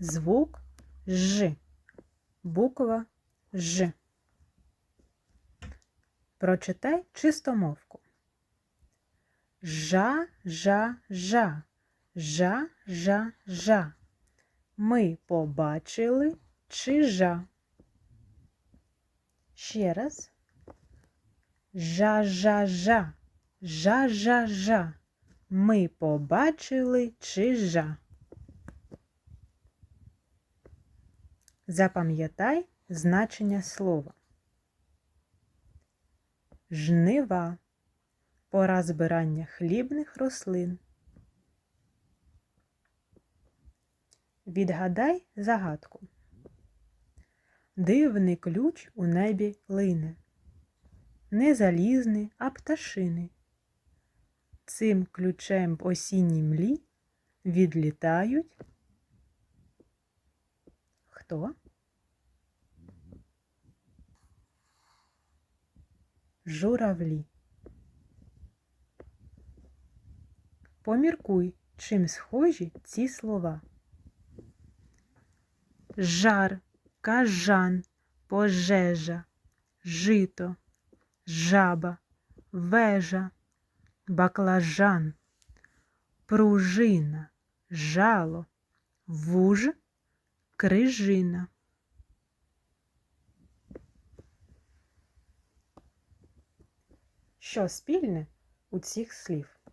звук Ж. Буква Ж. Прочитай чистомовку. Жа, жа, жа. Жа, жа, жа. Ми побачили чижа. Ще раз. Жа, жа, жа. Жа, жа, жа. Ми побачили чижа. Запам'ятай значення слова. Жнива. Пора збирання хлібних рослин. Відгадай загадку. Дивний ключ у небі лине. Не залізний, а пташини. Цим ключем в осінній млі відлітають. Хто? Журавлі. Поміркуй, чим схожі ці слова. Жар, кажан, пожежа, жито, жаба, вежа, баклажан, пружина, жало, вуж, крижина. Що спільне у цих слів?